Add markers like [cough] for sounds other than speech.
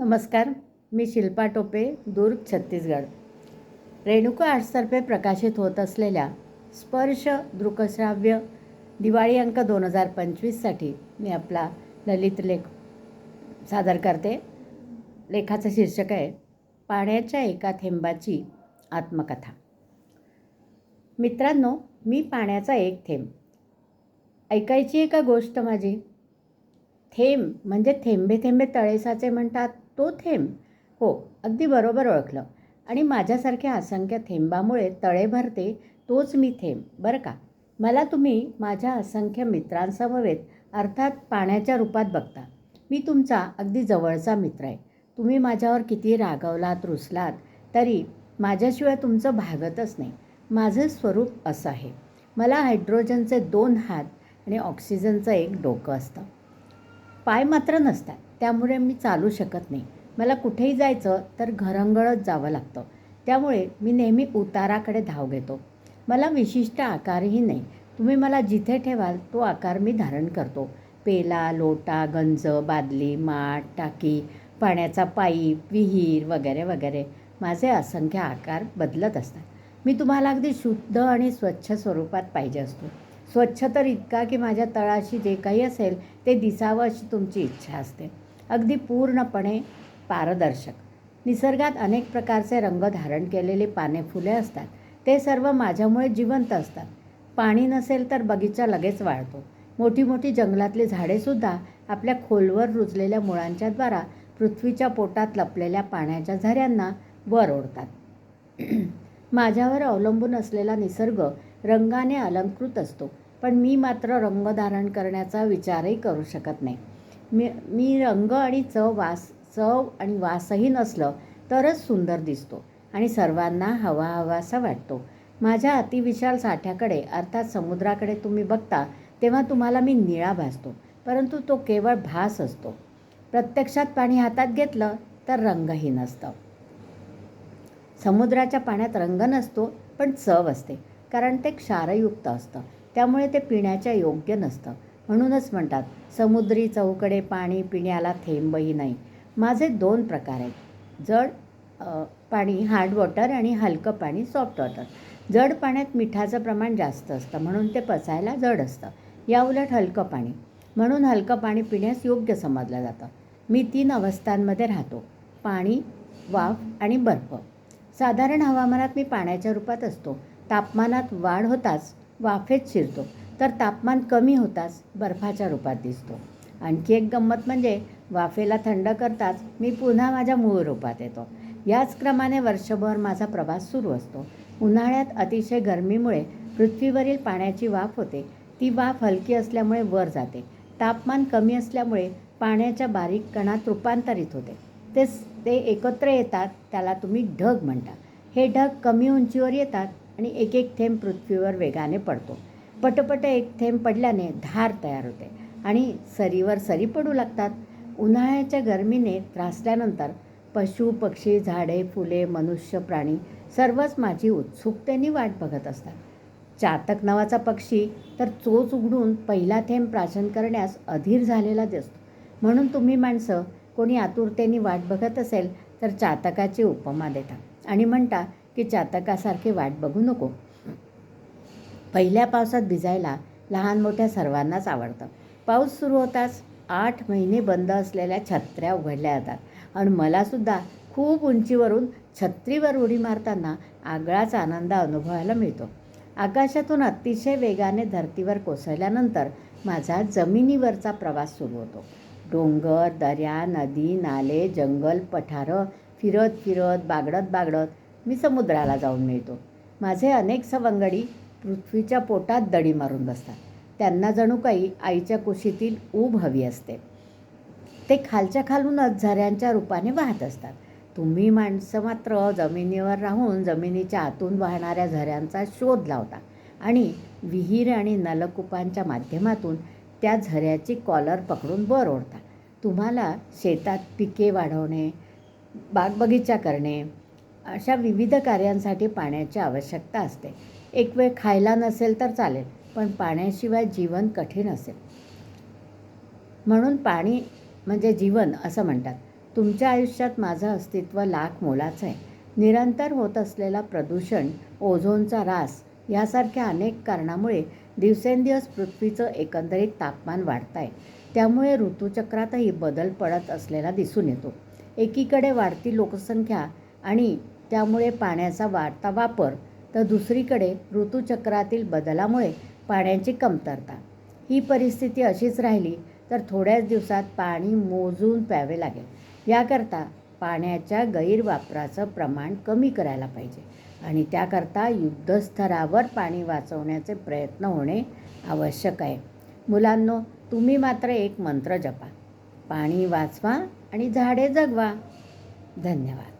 नमस्कार मी शिल्पा टोपे दुर्ग छत्तीसगड. रेणुका आर्ट्सतर्फे प्रकाशित होत असलेल्या स्पर्श दृकश्राव्य दिवाळी अंक दोन हजार पंचवीससाठी मी आपला ललित लेख सादर करते. लेखाचं शीर्षक आहे पाण्याच्या एका थेंबाची आत्मकथा. मित्रांनो मी पाण्याचा एक थेंब. ऐकायची आहे का गोष्ट माझी. थेंब म्हणजे थेंबे थेंबे तळेसाचे म्हणतात. तो थेंब. हो अगदी बरोबर ओळखलं. आणि माझ्यासारख्या असंख्य थेंबामुळे तळे भरते तोच मी थेंब बरं का? मला तुम्ही माझ्या असंख्य मित्रांसमवेत अर्थात पाण्याच्या रूपात बघता. मी तुमचा अगदी जवळचा मित्र आहे. तुम्ही माझ्यावर किती रागवलात रुसलात तरी माझ्याशिवाय तुमचं भागतच नाही. माझं स्वरूप असं आहे. मला हायड्रोजनचे दोन हात आणि ऑक्सिजनचं एक डोकं असतं. पाय मात्र नसतात. त्यामुळे मी चालू शकत नाही. मला कुठेही जायचं तर घरंगळत जावं लागतं. त्यामुळे मी नेहमी उताराकडे धाव घेतो. मला विशिष्ट आकारही नाही. तुम्ही मला जिथे ठेवाल तो आकार मी धारण करतो. पेला लोटा गंज बादली माठ टाकी पाण्याचा पाईप विहीर वगैरे वगैरे. माझे असंख्य आकार बदलत असतात. मी तुम्हाला अगदी शुद्ध आणि स्वच्छ स्वरूपात पाहिजे असतो. स्वच्छ तर इतका की माझ्या तळाशी जे काही असेल ते दिसावं अशी तुमची इच्छा असते. अगदी पूर्णपणे पारदर्शक. निसर्गात अनेक प्रकारचे रंग धारण केलेली पाने फुले असतात. ते सर्व माझ्यामुळे जिवंत असतात. पाणी नसेल तर बगीचा लगेच वाळतो. मोठी मोठी जंगलातली झाडेसुद्धा आपल्या खोलवर रुजलेल्या मुळांच्याद्वारा पृथ्वीच्या पोटात लपलेल्या पाण्याच्या झऱ्यांना वर ओढतात. [clears throat] माझ्यावर अवलंबून असलेला निसर्ग रंगाने अलंकृत असतो. पण मी मात्र रंग धारण करण्याचा विचारही करू शकत नाही. मी मी रंग आणि चव वास चव आणि वासही नसलं तरच सुंदर दिसतो आणि सर्वांना हवा हवासा वाटतो. माझ्या अतिविशाल साठ्याकडे अर्थात समुद्राकडे तुम्ही बघता तेव्हा तुम्हाला मी निळा भासतो परंतु तो केवळ भास असतो. प्रत्यक्षात पाणी हातात घेतलं तर रंगही नसतं. समुद्राच्या पाण्यात रंग नसतो पण चव असते कारण ते क्षारयुक्त असतं त्यामुळे ते पिण्याच्या योग्य नसतं. म्हणूनच म्हणतात समुद्री चौकडे पाणी पिण्याला थेंबही नाही. माझे दोन प्रकार आहेत. जड पाणी हार्ड वॉटर आणि हलकं पाणी सॉफ्ट वॉटर जड पाण्यात मिठाचं प्रमाण जास्त असतं म्हणून ते पचायला जड असतं. याउलट हलकं पाणी. म्हणून हलकं पाणी पिण्यास योग्य समजलं जातं. मी तीन अवस्थांमध्ये राहतो. पाणी वाफ आणि बर्फ. साधारण हवामानात मी पाण्याच्या रूपात असतो. तापमानात वाढ होताच वाफेत शिरतो. तर तापमान कमी होताच बर्फाच्या रूपात दिसतो. आणखी एक गंमत म्हणजे वाफेला थंड करताच मी पुन्हा माझ्या मूळ रूपात येतो. याच क्रमाने वर्षभर माझा प्रवास सुरू असतो. उन्हाळ्यात अतिशय गरमीमुळे पृथ्वीवरील पाण्याची वाफ होते. ती वाफ हलकी असल्यामुळे वर जाते. तापमान कमी असल्यामुळे पाण्याच्या बारीक कणात रूपांतरित होते. ते ते एकत्र येतात त्याला तुम्ही ढग म्हणता. हे ढग कमी उंचीवर येतात आणि एक एक थेंब पृथ्वीवर वेगाने पडतो. पटपट एक थेंब पडल्याने धार तयार होते आणि सरीवर सरी पडू लागतात. उन्हाळ्याच्या गरमीने त्रासल्यानंतर पशु पक्षी झाडे फुले मनुष्य प्राणी सर्वच माझी उत्सुकतेने वाट बघत असतात. चातक नावाचा पक्षी तर चोच उघडून पहिला थेंब प्राशन करण्यास अधीर झालेला दिसतो. म्हणून तुम्ही माणसं कोणी आतुरतेने वाट बघत असेल तर चातकाची उपमा देता आणि म्हणता की चातकासारखी वाट बघू नको. पहिल्या पावसात भिजायला लहान मोठ्या सर्वांनाच आवडतं. पाऊस सुरू होताच आठ महिने बंद असलेल्या छत्र्या उघडल्या जातात. आणि मलासुद्धा खूप उंचीवरून छत्रीवर उडी मारताना आगळाच आनंद अनुभवायला मिळतो. आकाशातून अतिशय वेगाने धर्तीवर कोसळल्यानंतर माझा जमिनीवरचा प्रवास सुरू होतो. डोंगर दऱ्या नदी नाले जंगल पठारं फिरत फिरत बागडत बागडत मी समुद्राला जाऊन मिळतो. माझे अनेक सवंगडी पृथ्वीच्या पोटात दडी मारून बसतात. त्यांना जणू काही आईच्या कुशीतील ऊब हवी असते. ते खालच्या खालूनच झऱ्यांच्या रूपाने वाहत असतात. तुम्ही माणसं मात्र जमिनीवर राहून जमिनीच्या आतून वाहणाऱ्या झऱ्यांचा शोध लावता आणि विहीर आणि नलकूपांच्या माध्यमातून त्या झऱ्याची कॉलर पकडून वर ओढता. तुम्हाला शेतात पिके वाढवणे बागबगीचा करणे अशा विविध कार्यांसाठी पाण्याची आवश्यकता असते. एक वेळ खायला नसेल तर चालेल पण पाण्याशिवाय जीवन कठीण असेल. म्हणून पाणी म्हणजे जीवन असं म्हणतात. तुमच्या आयुष्यात माझं अस्तित्व लाख मोलाचं आहे. निरंतर होत असलेला प्रदूषण ओझोनचा ऱ्हास यासारख्या अनेक कारणामुळे दिवसेंदिवस पृथ्वीचं एकंदरीत तापमान वाढत आहे त्यामुळे ऋतूचक्रातही बदल पडत असलेला दिसून येतो. एकीकडे वाढती लोकसंख्या आणि त्यामुळे पाण्याचा वाढता वापर तर दुसरीकडे ऋतुचक्रातील बदलामुळे पाण्याची कमतरता. ही परिस्थिती अशीच राहिली तर थोड्याच दिवसात पाणी मोजून प्यावे लागेल. याकरता पाण्याच्या गैरवापराचं प्रमाण कमी करायला पाहिजे आणि त्याकरता युद्धस्तरावर पाणी वाचवण्याचे प्रयत्न होणे आवश्यक आहे. मुलांनो तुम्ही मात्र एक मंत्र जपा. पाणी वाचवा आणि झाडे जगवा. धन्यवाद.